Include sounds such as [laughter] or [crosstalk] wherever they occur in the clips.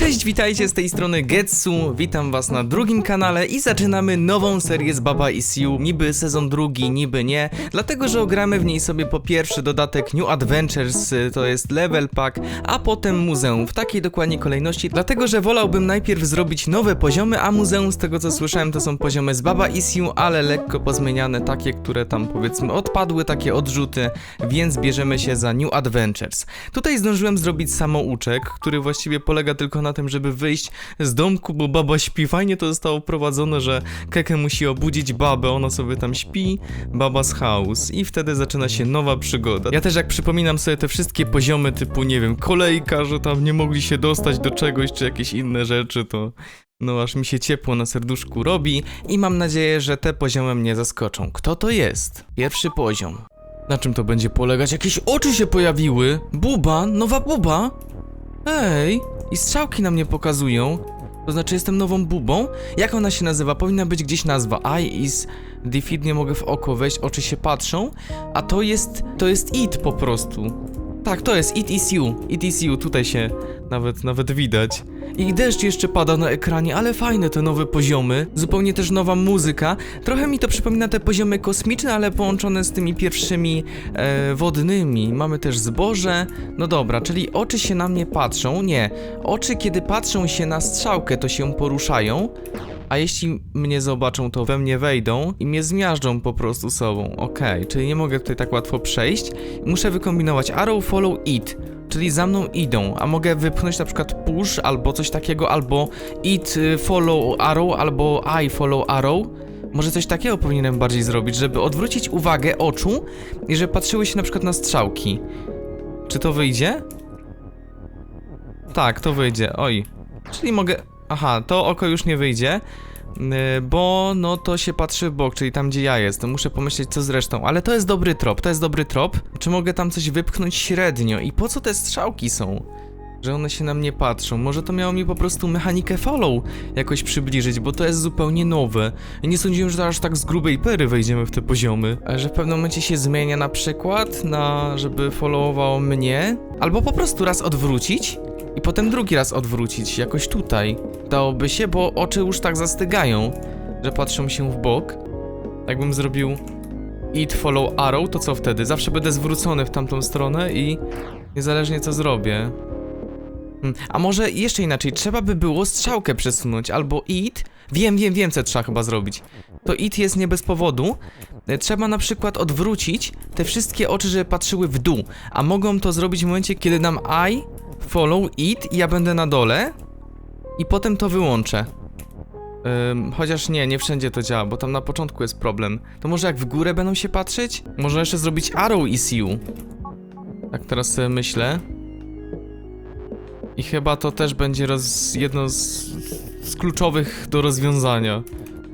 the Cześć, witajcie z tej strony Getsu, witam was na drugim kanale i zaczynamy nową serię z Baba Is You, niby sezon drugi, niby nie, dlatego że ogramy w niej sobie po pierwszy dodatek New Adventures, to jest level pack, a potem muzeum, w takiej dokładnie kolejności, dlatego że wolałbym najpierw zrobić nowe poziomy, a muzeum z tego co słyszałem to są poziomy z Baba Is You, ale lekko pozmieniane, takie, które tam powiedzmy odpadły, takie odrzuty, więc bierzemy się za New Adventures. Tutaj zdążyłem zrobić samouczek, który właściwie polega tylko na tym, żeby wyjść z domku, bo baba śpi. Fajnie to zostało prowadzone, że Keke musi obudzić babę, ona sobie tam śpi, baba z house i wtedy zaczyna się nowa przygoda. Ja też jak przypominam sobie te wszystkie poziomy typu, nie wiem, kolejka, że tam nie mogli się dostać do czegoś, czy jakieś inne rzeczy, to no aż mi się ciepło na serduszku robi i mam nadzieję, że te poziomy mnie zaskoczą. Kto to jest? Pierwszy poziom. Na czym to będzie polegać? Jakieś oczy się pojawiły! Buba, nowa buba! Ej, i strzałki na mnie pokazują. To znaczy jestem nową bubą? Jak ona się nazywa? Powinna być gdzieś nazwa. Eye is defeat, nie mogę w oko wejść, oczy się patrzą. A to jest, to jest it po prostu. Tak, to jest it is you. It is you, tutaj się nawet, nawet widać. I deszcz jeszcze pada na ekranie, ale fajne te nowe poziomy. Zupełnie też nowa muzyka. Trochę mi to przypomina te poziomy kosmiczne, ale połączone z tymi pierwszymi e, wodnymi. Mamy też zboże. No dobra, czyli oczy się na mnie patrzą. Nie, oczy kiedy patrzą się na strzałkę, to się poruszają. A jeśli mnie zobaczą, to we mnie wejdą i mnie zmiażdżą po prostu sobą. Okej, czyli nie mogę tutaj tak łatwo przejść. Muszę wykombinować arrow, follow, it. Czyli za mną idą, a mogę wypchnąć na przykład push albo coś takiego, albo it y, follow arrow, albo I follow arrow. Może coś takiego powinienem bardziej zrobić, żeby odwrócić uwagę oczu i żeby patrzyły się na przykład na strzałki. Czy to wyjdzie? Tak, to wyjdzie. Oj. Czyli mogę. Aha, to oko już nie wyjdzie. Yy, Bo no to się patrzy w bok, czyli tam gdzie ja jestem. Muszę pomyśleć co z resztą, ale to jest dobry trop, to jest dobry trop. Czy mogę tam coś wypchnąć średnio? I po co te strzałki są? Że one się na mnie patrzą. Może to miało mi po prostu mechanikę follow jakoś przybliżyć, bo to jest zupełnie nowe. Nie sądziłem, że aż tak z grubej pery wejdziemy w te poziomy. Że w pewnym momencie się zmienia na przykład na, żeby followowało mnie. Albo po prostu raz odwrócić i potem drugi raz odwrócić, jakoś tutaj. Dałoby się, bo oczy już tak zastygają, że patrzą się w bok. Jakbym zrobił it follow arrow, to co wtedy? Zawsze będę zwrócony w tamtą stronę i niezależnie co zrobię. Hmm, A może jeszcze inaczej, trzeba by było strzałkę przesunąć, albo it. Wiem, wiem, wiem, co trzeba chyba zrobić. To it jest nie bez powodu. E, Trzeba na przykład odwrócić te wszystkie oczy, żeby patrzyły w dół. A mogą to zrobić w momencie, kiedy dam I, follow it i ja będę na dole. I potem to wyłączę. Chociaż nie, nie wszędzie to działa, bo tam na początku jest problem. To może jak w górę będą się patrzeć? Można jeszcze zrobić arrow you. Tak teraz sobie myślę. I chyba to też będzie roz... jedno z, z kluczowych do rozwiązania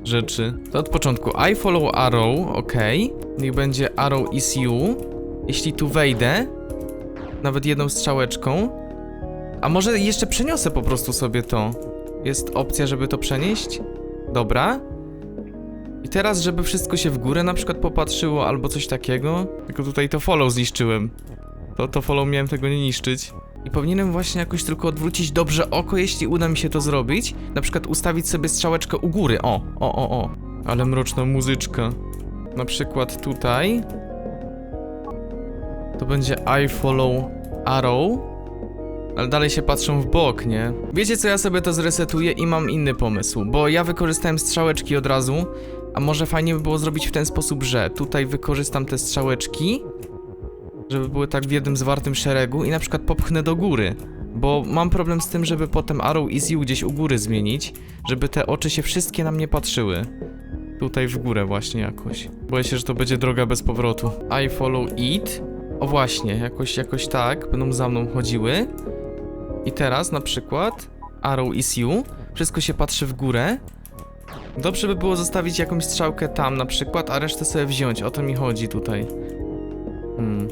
rzeczy. To od początku. I follow arrow, ok. Niech będzie arrow you. Jeśli tu wejdę, nawet jedną strzałeczką. A może jeszcze przeniosę po prostu sobie to. Jest opcja, żeby to przenieść? Dobra. I teraz, żeby wszystko się w górę na przykład popatrzyło, albo coś takiego. Tylko tutaj to follow zniszczyłem. To, to follow miałem tego nie niszczyć. I powinienem właśnie jakoś tylko odwrócić dobrze oko, jeśli uda mi się to zrobić. Na przykład ustawić sobie strzałeczkę u góry. O, o, o, o. Ale mroczna muzyczka. Na przykład tutaj. To będzie I follow arrow. Ale dalej się patrzą w bok, nie? Wiecie co, ja sobie to zresetuję i mam inny pomysł, bo ja wykorzystałem strzałeczki od razu, a może fajnie by było zrobić w ten sposób, że tutaj wykorzystam te strzałeczki, żeby były tak w jednym zwartym szeregu i na przykład popchnę do góry. Bo mam problem z tym, żeby potem arrow is you gdzieś u góry zmienić, żeby te oczy się wszystkie na mnie patrzyły. Tutaj w górę właśnie jakoś. Boję się, że to będzie droga bez powrotu. I follow it. O właśnie, jakoś, jakoś tak, będą za mną chodziły. I teraz na przykład arrow is you. Wszystko się patrzy w górę. Dobrze by było zostawić jakąś strzałkę tam na przykład, a resztę sobie wziąć. O to mi chodzi tutaj. Hmm.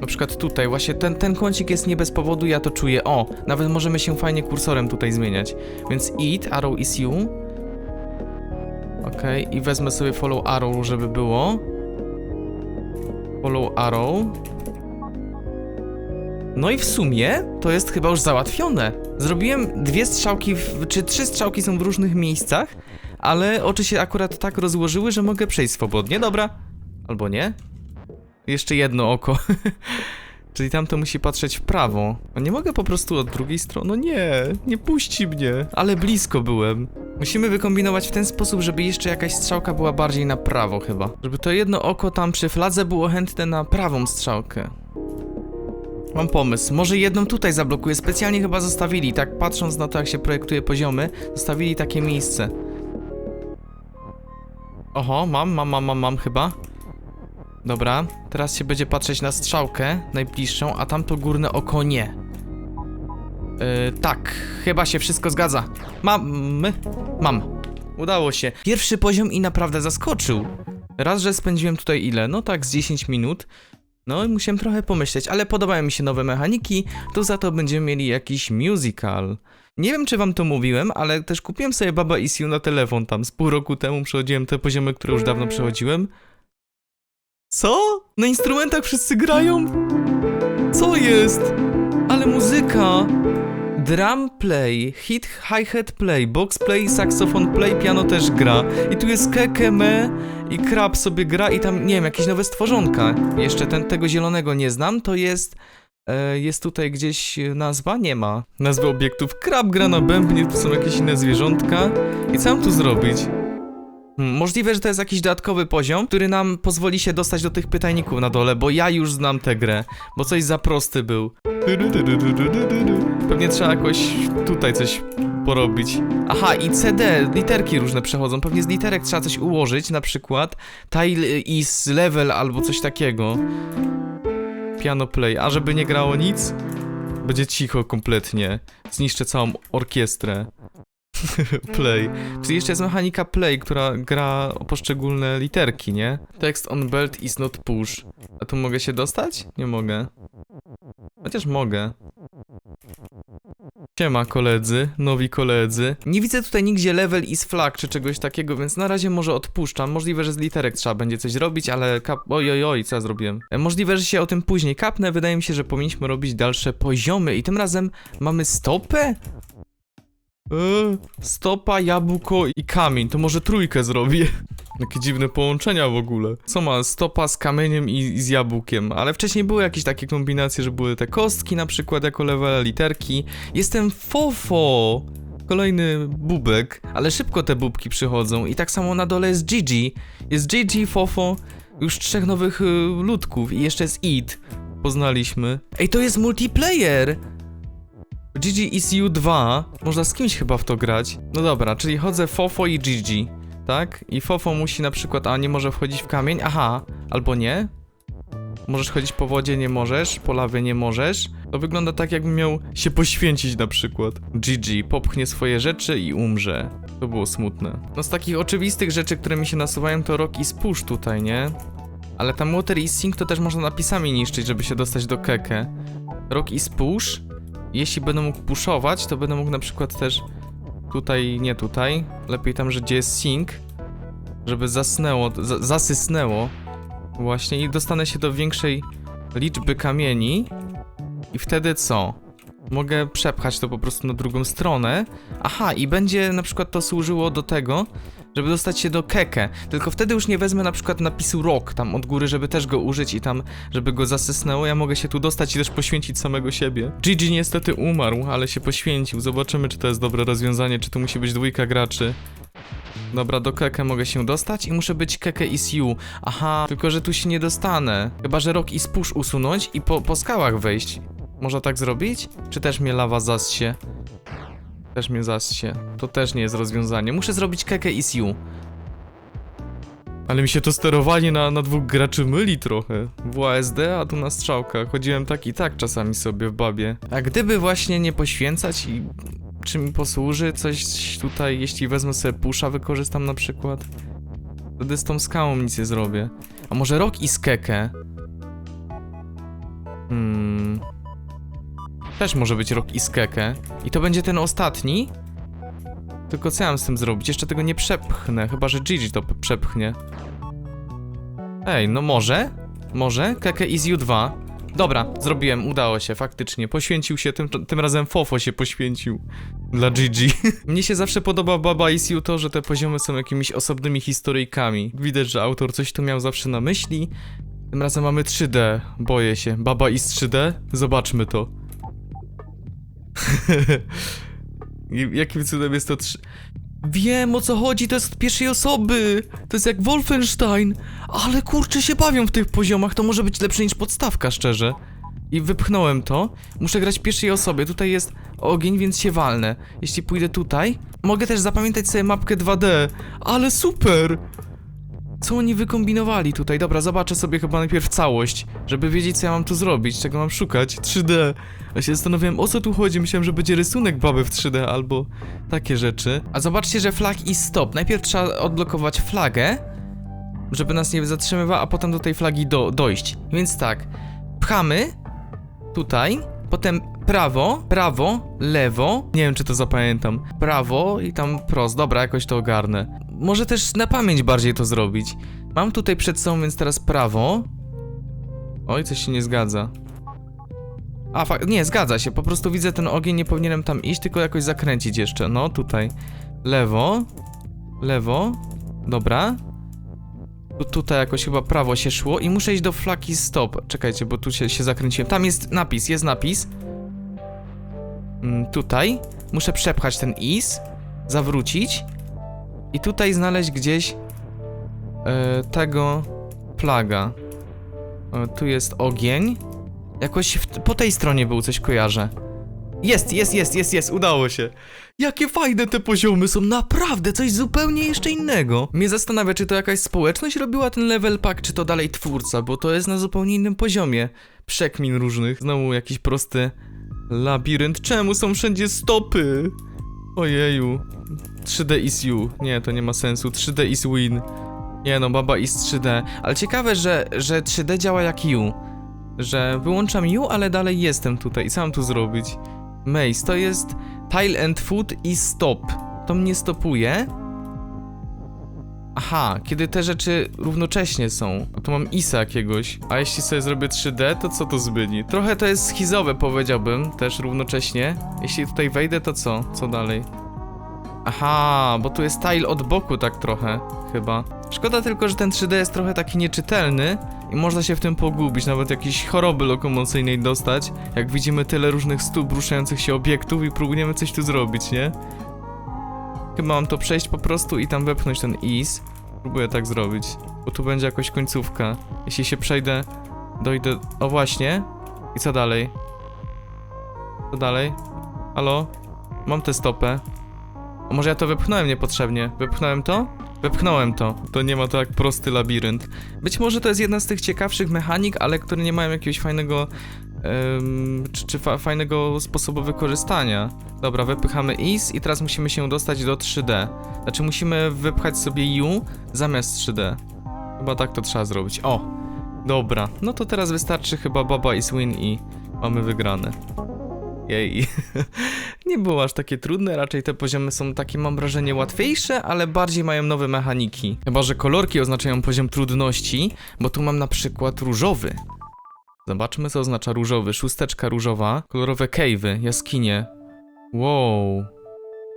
Na przykład tutaj, właśnie ten, ten kącik jest nie bez powodu, ja to czuję. O, nawet możemy się fajnie kursorem tutaj zmieniać. Więc it, arrow is you. Okej, i wezmę sobie follow arrow, żeby było. Follow arrow. No i w sumie to jest chyba już załatwione. Zrobiłem dwie strzałki, w, czy trzy strzałki są w różnych miejscach, ale oczy się akurat tak rozłożyły, że mogę przejść swobodnie. Dobra. Albo nie? Jeszcze jedno oko. [laughs] Czyli tamto musi patrzeć w prawo. A nie mogę po prostu od drugiej strony? No nie, nie puści mnie. Ale blisko byłem. Musimy wykombinować w ten sposób, żeby jeszcze jakaś strzałka była bardziej na prawo chyba. Żeby to jedno oko tam przy fladze było chętne na prawą strzałkę. Mam pomysł. Może jedną tutaj zablokuję. Specjalnie chyba zostawili, tak patrząc na to, jak się projektuje poziomy, zostawili takie miejsce. Oho, mam, mam, mam, mam, mam chyba. Dobra, teraz się będzie patrzeć na strzałkę najbliższą, a tamto górne oko nie. Yy, tak, chyba się wszystko zgadza. Mamy? Mam. Udało się. Pierwszy poziom i naprawdę zaskoczył. Raz, że spędziłem tutaj ile? No tak, z 10 minut. No i musiałem trochę pomyśleć, ale podobają mi się nowe mechaniki, to za to będziemy mieli jakiś musical. Nie wiem, czy wam to mówiłem, ale też kupiłem sobie Baba Is You na telefon tam. Z pół roku temu przechodziłem te poziomy, które już dawno przechodziłem. Co? Na instrumentach wszyscy grają? Co jest? Ale muzyka! Drum play, hit hi-hat play, box play, saxofon play, piano też gra. I tu jest kekeme i krab sobie gra i tam, nie wiem, jakieś nowe stworzonka. Jeszcze ten, tego zielonego nie znam, to jest... E, jest tutaj gdzieś nazwa? Nie ma. Nazwy obiektów. Krab gra na bębnie, tu są jakieś inne zwierzątka. I co mam tu zrobić? Hmm, Możliwe, że to jest jakiś dodatkowy poziom, który nam pozwoli się dostać do tych pytajników na dole, bo ja już znam tę grę, bo coś za prosty był. Pewnie trzeba jakoś tutaj coś porobić. Aha, i CD, literki różne przechodzą. Pewnie z literek trzeba coś ułożyć, na przykład tile is level albo coś takiego. Piano play, a żeby nie grało nic, będzie cicho kompletnie. Zniszczę całą orkiestrę. [laughs] play. Czyli jeszcze jest mechanika play, która gra o poszczególne literki, nie? Text on belt is not push. A tu mogę się dostać? Nie mogę. Chociaż mogę. Siema koledzy, nowi koledzy. Nie widzę tutaj nigdzie level is flag czy czegoś takiego, więc na razie może odpuszczam. Możliwe, że z literek trzeba będzie coś robić, ale kap... Oj, oj, oj, co ja zrobiłem? E, Możliwe, że się o tym później kapnę. Wydaje mi się, że powinniśmy robić dalsze poziomy i tym razem mamy stopę? Eee, stopa, jabłko i kamień. To może trójkę zrobię. [laughs] Jakie dziwne połączenia w ogóle. Co ma stopa z kamieniem i, i z jabłkiem? Ale wcześniej były jakieś takie kombinacje, że były te kostki na przykład jako levele, literki. Jestem fofo! Kolejny bubek, ale szybko te bubki przychodzą i tak samo na dole jest Gigi. Jest Gigi, Fofo, już trzech nowych y, ludków i jeszcze jest Id. Poznaliśmy. Ej, to jest multiplayer! GG ECU 2, można z kimś chyba w to grać. No dobra, czyli chodzę Fofo i GG, tak? I Fofo musi na przykład, a nie może wchodzić w kamień, aha, albo nie. Możesz chodzić po wodzie, nie możesz, po lawie nie możesz. To wygląda tak, jakbym miał się poświęcić na przykład. GG, popchnie swoje rzeczy i umrze. To było smutne. No z takich oczywistych rzeczy, które mi się nasuwają, to Rock i Spush tutaj, nie? Ale tam Water i Sink to też można napisami niszczyć, żeby się dostać do Keke. Rock i Spush jeśli będę mógł puszować, to będę mógł na przykład też tutaj, nie tutaj, lepiej tam, że gdzie jest sink, żeby zasnęło, za, zasysnęło właśnie i dostanę się do większej liczby kamieni i wtedy co? Mogę przepchać to po prostu na drugą stronę. Aha, i będzie na przykład to służyło do tego, żeby dostać się do keke. Tylko wtedy już nie wezmę na przykład napisu rock tam od góry, żeby też go użyć i tam, żeby go zasysnęło. Ja mogę się tu dostać i też poświęcić samego siebie. Gigi niestety umarł, ale się poświęcił. Zobaczymy, czy to jest dobre rozwiązanie, czy tu musi być dwójka graczy. Dobra, do keke mogę się dostać i muszę być keke is you. Aha, tylko że tu się nie dostanę. Chyba, że rock i spush usunąć i po, po skałach wejść. Można tak zrobić? Czy też mnie lawa zassie? Też mnie zassie. To też nie jest rozwiązanie. Muszę zrobić keke is you. Ale mi się to sterowanie na, na dwóch graczy myli trochę. WASD, a tu na strzałkach. Chodziłem tak i tak czasami sobie w babie. A gdyby właśnie nie poświęcać i czy mi posłuży coś tutaj, jeśli wezmę sobie pusza, wykorzystam na przykład? Wtedy z tą skałą nic nie zrobię. A może rok i skeke? Hmm... Też może być rok i skeke. I to będzie ten ostatni? Tylko co ja mam z tym zrobić? Jeszcze tego nie przepchnę, chyba że Gigi to przepchnie. Ej, no może? Może? Keke is you 2. Dobra, zrobiłem, udało się, faktycznie. Poświęcił się, tym, tym razem Fofo się poświęcił. Dla GG. [laughs] Mnie się zawsze podoba Baba Is You to, że te poziomy są jakimiś osobnymi historyjkami. Widać, że autor coś tu miał zawsze na myśli. Tym razem mamy 3D, boję się. Baba Is 3D? Zobaczmy to. [laughs] Jakim cudem jest to 3... Wiem o co chodzi, to jest od pierwszej osoby. To jest jak Wolfenstein. Ale kurczę się bawią w tych poziomach, to może być lepsze niż podstawka, szczerze. I wypchnąłem to. Muszę grać pierwszej osobie. Tutaj jest ogień, więc się walnę. Jeśli pójdę tutaj, mogę też zapamiętać sobie mapkę 2D. Ale super! Co oni wykombinowali tutaj? Dobra, zobaczę sobie chyba najpierw całość, żeby wiedzieć co ja mam tu zrobić, czego mam szukać. 3D. Ja się zastanawiałem o co tu chodzi, myślałem, że będzie rysunek baby w 3D albo takie rzeczy. A zobaczcie, że flag i stop. Najpierw trzeba odblokować flagę, żeby nas nie zatrzymywała, a potem do tej flagi do, dojść. Więc tak, pchamy tutaj, potem prawo, prawo, lewo. Nie wiem, czy to zapamiętam. Prawo i tam prost. Dobra, jakoś to ogarnę. Może też na pamięć bardziej to zrobić. Mam tutaj przed sobą, więc teraz prawo. Oj, coś się nie zgadza. A, fak- nie, zgadza się. Po prostu widzę ten ogień, nie powinienem tam iść, tylko jakoś zakręcić jeszcze. No, tutaj. Lewo. Lewo. Dobra. Tu, tutaj jakoś chyba prawo się szło i muszę iść do flaki stop. Czekajcie, bo tu się, się zakręciłem. Tam jest napis, jest napis. Mm, tutaj. Muszę przepchać ten is, zawrócić i tutaj znaleźć gdzieś e, tego flaga. E, tu jest ogień. Jakoś w, po tej stronie był coś kojarzę. Jest, jest, jest, jest, jest, udało się. Jakie fajne te poziomy są, naprawdę coś zupełnie jeszcze innego. Mnie zastanawia, czy to jakaś społeczność robiła ten level pack, czy to dalej twórca, bo to jest na zupełnie innym poziomie. Przekmin różnych. Znowu jakiś prosty labirynt. Czemu są wszędzie stopy? Ojeju. 3D is you. Nie, to nie ma sensu. 3D is win. Nie no, baba is 3D. Ale ciekawe, że, że 3D działa jak U. Że wyłączam U, ale dalej jestem tutaj. Mam tu zrobić? Maze, to jest tile and foot i stop. To mnie stopuje. Aha, kiedy te rzeczy równocześnie są. A tu mam isa jakiegoś. A jeśli sobie zrobię 3D, to co to zmieni? Trochę to jest schizowe, powiedziałbym, też równocześnie. Jeśli tutaj wejdę, to co? Co dalej? Aha, bo tu jest tile od boku tak trochę, chyba. Szkoda tylko, że ten 3D jest trochę taki nieczytelny i można się w tym pogubić, nawet jakieś choroby lokomocyjnej dostać, jak widzimy tyle różnych stóp ruszających się obiektów i próbujemy coś tu zrobić, nie? Chyba mam to przejść po prostu i tam wepchnąć ten is. Próbuję tak zrobić, bo tu będzie jakoś końcówka. Jeśli się przejdę, dojdę... O właśnie. I co dalej? Co dalej? Halo? Mam tę stopę. A może ja to wypchnąłem niepotrzebnie? Wypchnąłem to? Wypchnąłem to. To nie ma to jak prosty labirynt. Być może to jest jedna z tych ciekawszych mechanik, ale które nie mają jakiegoś fajnego... czy czy fa fajnego sposobu wykorzystania. Dobra, wypychamy is i teraz musimy się dostać do 3D. Znaczy musimy wypchać sobie U zamiast 3D. Chyba tak to trzeba zrobić. O! Dobra, no to teraz wystarczy chyba baba is win i mamy wygrane. Jej. [laughs] Nie było aż takie trudne, raczej te poziomy są takie, mam wrażenie, łatwiejsze, ale bardziej mają nowe mechaniki. Chyba, że kolorki oznaczają poziom trudności, bo tu mam na przykład różowy. Zobaczmy, co oznacza różowy. Szósteczka różowa, kolorowe cave'y, jaskinie. Wow.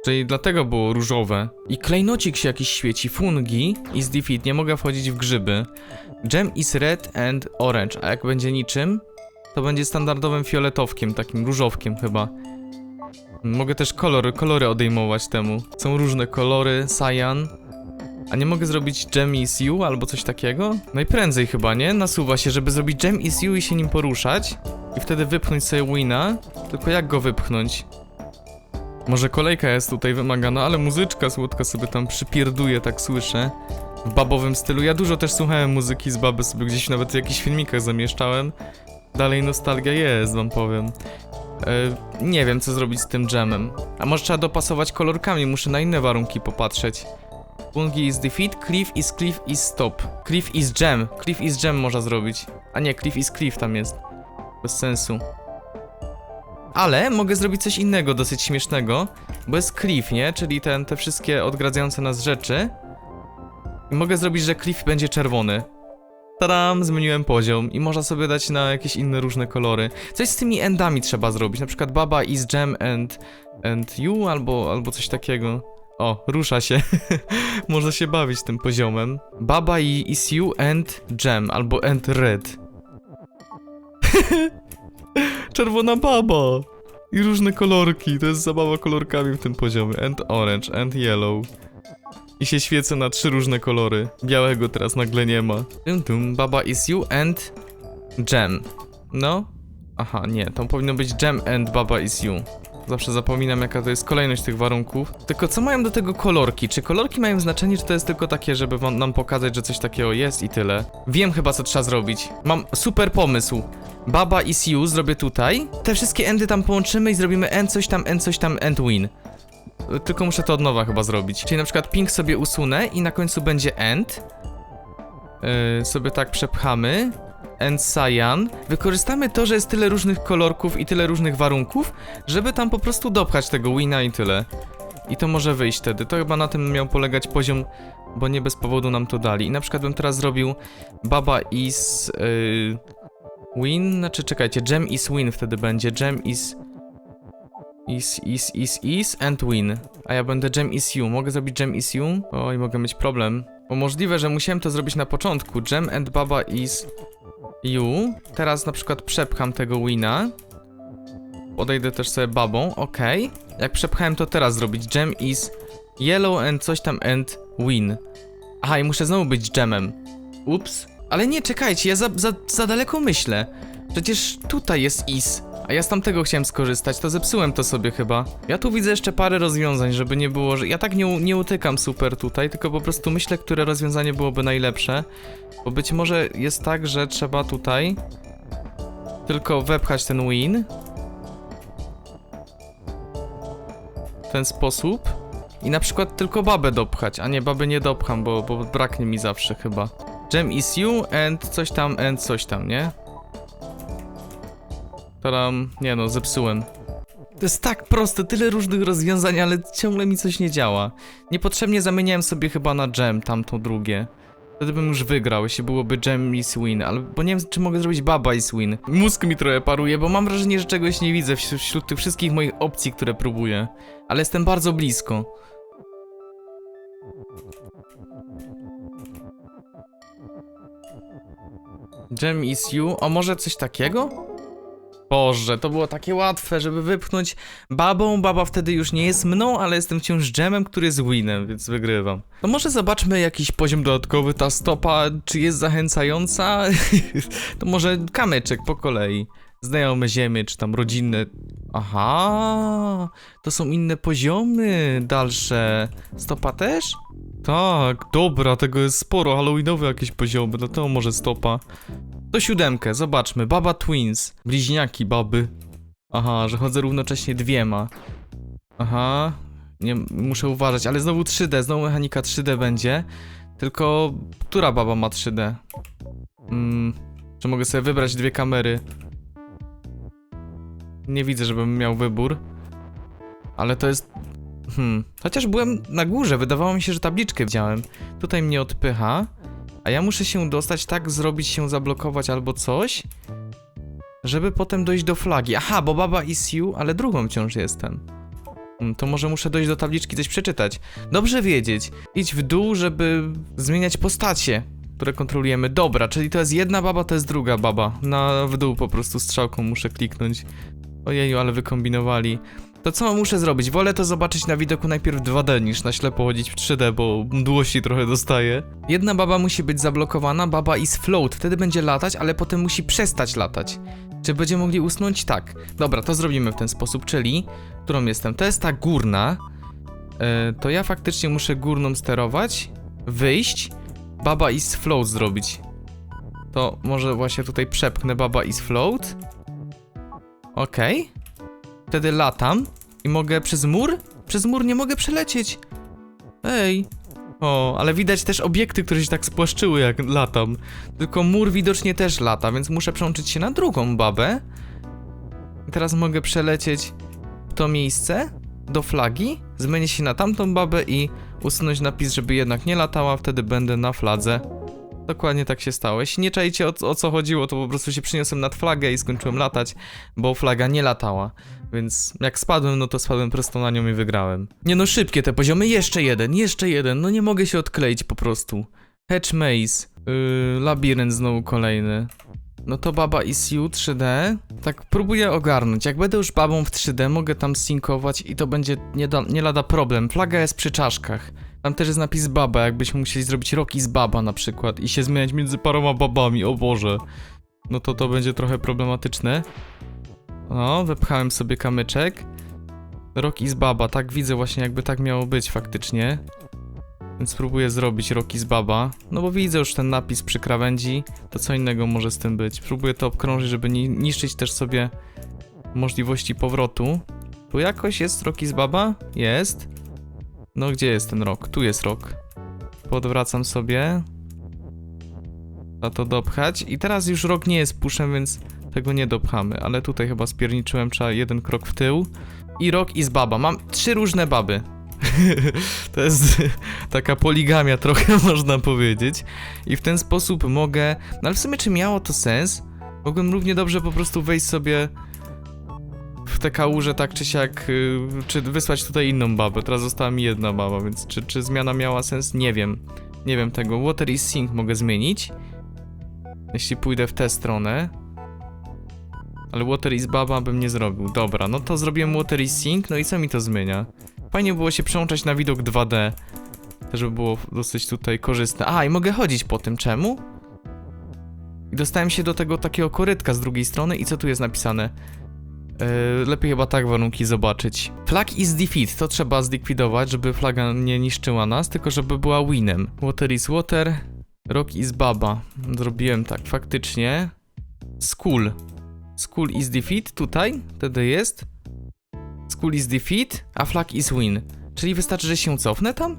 Czyli dlatego było różowe. I klejnocik się jakiś świeci, fungi is defeat, nie mogę wchodzić w grzyby. Gem is red and orange, a jak będzie niczym, to będzie standardowym fioletowkiem, takim różowkiem chyba. Mogę też kolory, kolory odejmować temu. Są różne kolory, cyan. A nie mogę zrobić Gem is you albo coś takiego? Najprędzej chyba, nie? Nasuwa się, żeby zrobić Gem is you i się nim poruszać. I wtedy wypchnąć sobie wina. Tylko jak go wypchnąć? Może kolejka jest tutaj wymagana, ale muzyczka słodka sobie tam przypierduje, tak słyszę. W babowym stylu. Ja dużo też słuchałem muzyki z baby, sobie gdzieś nawet w jakichś filmikach zamieszczałem. Dalej nostalgia jest, wam powiem. E, nie wiem, co zrobić z tym jamem. A może trzeba dopasować kolorkami, muszę na inne warunki popatrzeć. Bungi is defeat, cliff is cliff is stop. Cliff is jam, cliff is jam można zrobić. A nie, cliff is cliff tam jest. Bez sensu. Ale mogę zrobić coś innego, dosyć śmiesznego, bo jest cliff, nie? Czyli ten, te wszystkie odgradzające nas rzeczy. I mogę zrobić, że cliff będzie czerwony. Tadam, zmieniłem poziom i można sobie dać na jakieś inne różne kolory. Coś z tymi endami trzeba zrobić, na przykład baba is jam and, and you albo, albo coś takiego. O, rusza się. [laughs] Można się bawić tym poziomem. Baba i is you and jam albo and red. [laughs] Czerwona baba. I różne kolorki. To jest zabawa kolorkami w tym poziomie. And orange, and yellow. I się świecę na trzy różne kolory. Białego teraz nagle nie ma. Tum, tum, baba is you and jam. No? Aha, nie. To powinno być jam and baba is you. Zawsze zapominam jaka to jest kolejność tych warunków. Tylko co mają do tego kolorki? Czy kolorki mają znaczenie, czy to jest tylko takie, żeby nam pokazać, że coś takiego jest i tyle? Wiem chyba co trzeba zrobić. Mam super pomysł. Baba is you zrobię tutaj. Te wszystkie endy tam połączymy i zrobimy end coś tam, end coś tam, end win. Tylko muszę to od nowa chyba zrobić. Czyli na przykład ping sobie usunę i na końcu będzie end. Yy, sobie tak przepchamy. End cyan. Wykorzystamy to, że jest tyle różnych kolorków i tyle różnych warunków, żeby tam po prostu dopchać tego wina i tyle. I to może wyjść wtedy. To chyba na tym miał polegać poziom, bo nie bez powodu nam to dali. I na przykład bym teraz zrobił baba is yy, win, znaczy czekajcie, gem is win wtedy będzie. Gem is is, is, is, is and win. A ja będę gem is you. Mogę zrobić gem is you? Oj, mogę mieć problem. Bo możliwe, że musiałem to zrobić na początku. Gem and baba is you. Teraz na przykład przepcham tego wina. Odejdę też sobie babą, ok. Jak przepchałem to teraz zrobić. Gem is yellow and coś tam and win. Aha, i muszę znowu być gemem. Ups. Ale nie, czekajcie, ja za, za, za daleko myślę. Przecież tutaj jest is. A ja z tamtego chciałem skorzystać, to zepsułem to sobie chyba. Ja tu widzę jeszcze parę rozwiązań, żeby nie było, że... Ja tak nie, nie utykam super tutaj, tylko po prostu myślę, które rozwiązanie byłoby najlepsze. Bo być może jest tak, że trzeba tutaj tylko wepchać ten win. W ten sposób. I na przykład tylko babę dopchać, a nie baby nie dopcham, bo, bo braknie mi zawsze chyba. Gem is you and coś tam and coś tam, nie? Taram, nie no, zepsułem. To jest tak proste, tyle różnych rozwiązań, ale ciągle mi coś nie działa. Niepotrzebnie zamieniałem sobie chyba na gem tamto drugie. Wtedy bym już wygrał, jeśli byłoby gem is win, ale bo nie wiem, czy mogę zrobić baba is win. Mózg mi trochę paruje, bo mam wrażenie, że czegoś nie widzę wśród, wśród tych wszystkich moich opcji, które próbuję. Ale jestem bardzo blisko. Gem is you? O, może coś takiego? Boże, to było takie łatwe, żeby wypchnąć babą. Baba wtedy już nie jest mną, ale jestem wciąż dżemem, który jest winem, więc wygrywam. No może zobaczmy jakiś poziom dodatkowy. Ta stopa, czy jest zachęcająca? [laughs] to może kamyczek po kolei. Znajome ziemy, czy tam rodzinne. Aha, to są inne poziomy dalsze. Stopa też? Tak, dobra, tego jest sporo. Halloweenowe jakieś poziomy, no to może stopa. To siódemkę, zobaczmy. Baba Twins. Bliźniaki baby. Aha, że chodzę równocześnie dwiema. Aha. Nie, muszę uważać, ale znowu 3D, znowu mechanika 3D będzie. Tylko, która baba ma 3D? Mm, czy mogę sobie wybrać dwie kamery? Nie widzę, żebym miał wybór. Ale to jest... Hmm. Chociaż byłem na górze, wydawało mi się, że tabliczkę widziałem. Tutaj mnie odpycha. A ja muszę się dostać tak, zrobić się zablokować albo coś, żeby potem dojść do flagi. Aha, bo baba is you, ale drugą wciąż jestem. Mm, To może muszę dojść do tabliczki, coś przeczytać. Dobrze wiedzieć. Idź w dół, żeby zmieniać postacie, które kontrolujemy. Dobra, czyli to jest jedna baba, to jest druga baba. Na w dół po prostu strzałką muszę kliknąć. Ojeju, ale wykombinowali. To co muszę zrobić? Wolę to zobaczyć na widoku najpierw 2D niż na ślepo chodzić w 3D, bo mdłości trochę dostaję. Jedna baba musi być zablokowana, baba is float, wtedy będzie latać, ale potem musi przestać latać. Czy będziemy mogli usnąć? Tak. Dobra, to zrobimy w ten sposób, czyli którą jestem? To jest ta górna. E, to ja faktycznie muszę górną sterować, wyjść, baba is float zrobić. To może właśnie tutaj przepchnę baba is float. Okej. Wtedy latam i mogę przez mur? Przez mur nie mogę przelecieć. Ej. O, ale widać też obiekty, które się tak spłaszczyły jak latam. Tylko mur widocznie też lata, więc muszę przełączyć się na drugą babę. Teraz mogę przelecieć w to miejsce do flagi, zmienię się na tamtą babę i usunąć napis, żeby jednak nie latała, wtedy będę na fladze. Dokładnie tak się stało. Jeśli nie czajcie o, o co chodziło, to po prostu się przyniosłem nad flagę i skończyłem latać, bo flaga nie latała. Więc jak spadłem, no to spadłem prosto na nią i wygrałem. Nie no, szybkie te poziomy. Jeszcze jeden, jeszcze jeden. No nie mogę się odkleić po prostu. Hedge Maze. Yy, labirynt znowu kolejny. No to Baba is You 3D. Tak próbuję ogarnąć. Jak będę już babą w 3D, mogę tam synkować i to będzie nie, da, nie lada problem. Flaga jest przy czaszkach. Tam też jest napis baba, jakbyśmy musieli zrobić roki z baba na przykład i się zmieniać między paroma babami, o Boże. No to to będzie trochę problematyczne. O, wepchałem sobie kamyczek. Roki z baba, tak widzę właśnie jakby tak miało być faktycznie. Więc spróbuję zrobić Roki z Baba. No bo widzę już ten napis przy krawędzi. To co innego może z tym być. Spróbuję to obkrążyć, żeby nie niszczyć też sobie możliwości powrotu. Tu jakoś jest Roki z Baba? Jest. No gdzie jest ten rok? Tu jest rok. Podwracam sobie. A to dopchać. I teraz już rok nie jest puszem, więc tego nie dopchamy. Ale tutaj chyba spierniczyłem, trzeba jeden krok w tył. I rok i z baba. Mam trzy różne baby. [laughs] to jest [laughs] taka poligamia trochę [laughs] można powiedzieć. I w ten sposób mogę. No ale w sumie czy miało to sens? Mogłem równie dobrze po prostu wejść sobie w kałuże tak czy siak, y, czy wysłać tutaj inną babę. Teraz została mi jedna baba, więc czy, czy zmiana miała sens? Nie wiem. Nie wiem tego. Water is sink mogę zmienić. Jeśli pójdę w tę stronę. Ale Water is baba bym nie zrobił. Dobra, no to zrobiłem Water is sink, no i co mi to zmienia? Fajnie było się przełączać na widok 2D. Też by było dosyć tutaj korzystne. A, i mogę chodzić po tym. Czemu? I dostałem się do tego takiego korytka z drugiej strony i co tu jest napisane? Yy, lepiej chyba tak warunki zobaczyć. Flag is defeat, to trzeba zlikwidować, żeby flaga nie niszczyła nas, tylko żeby była winem. Water is water, rock is baba. Zrobiłem tak, faktycznie. School. School is defeat, tutaj, wtedy jest. School is defeat, a flag is win. Czyli wystarczy, że się cofnę tam?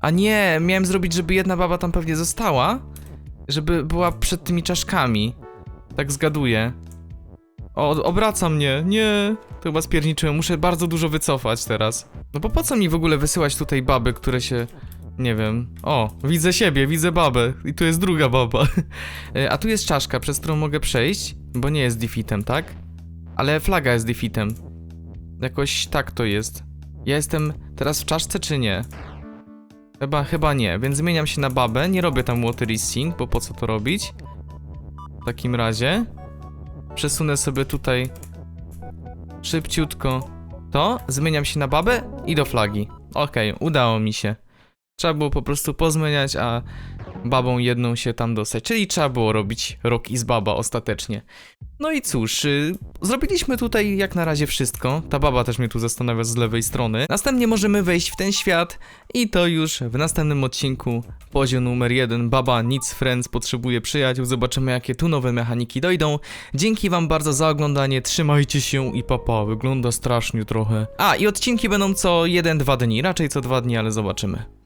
A nie, miałem zrobić, żeby jedna baba tam pewnie została, żeby była przed tymi czaszkami. Tak zgaduję. O, obraca mnie, nie. To chyba spierniczyłem, muszę bardzo dużo wycofać teraz. No bo po co mi w ogóle wysyłać tutaj baby, które się... Nie wiem. O, widzę siebie, widzę babę. I tu jest druga baba. [laughs] E, A tu jest czaszka, przez którą mogę przejść, bo nie jest defeatem, tak? Ale flaga jest defeatem. Jakoś tak to jest. Ja jestem teraz w czaszce, czy nie? Chyba, chyba nie, więc zmieniam się na babę. Nie robię tam water is bo po co to robić? W takim razie przesunę sobie tutaj szybciutko to, zmieniam się na babę i do flagi. Okej, udało mi się. Trzeba było po prostu pozmieniać, a babą jedną się tam dostać. Czyli trzeba było robić rok i z baba ostatecznie. No i cóż, y, zrobiliśmy tutaj jak na razie wszystko. Ta baba też mnie tu zastanawia z lewej strony. Następnie możemy wejść w ten świat i to już w następnym odcinku. Poziom numer jeden. Baba nic friends potrzebuje przyjaciół. Zobaczymy jakie tu nowe mechaniki dojdą. Dzięki wam bardzo za oglądanie. Trzymajcie się i papa. Wygląda strasznie trochę. A i odcinki będą co 1-2 dni. Raczej co 2 dni, ale zobaczymy.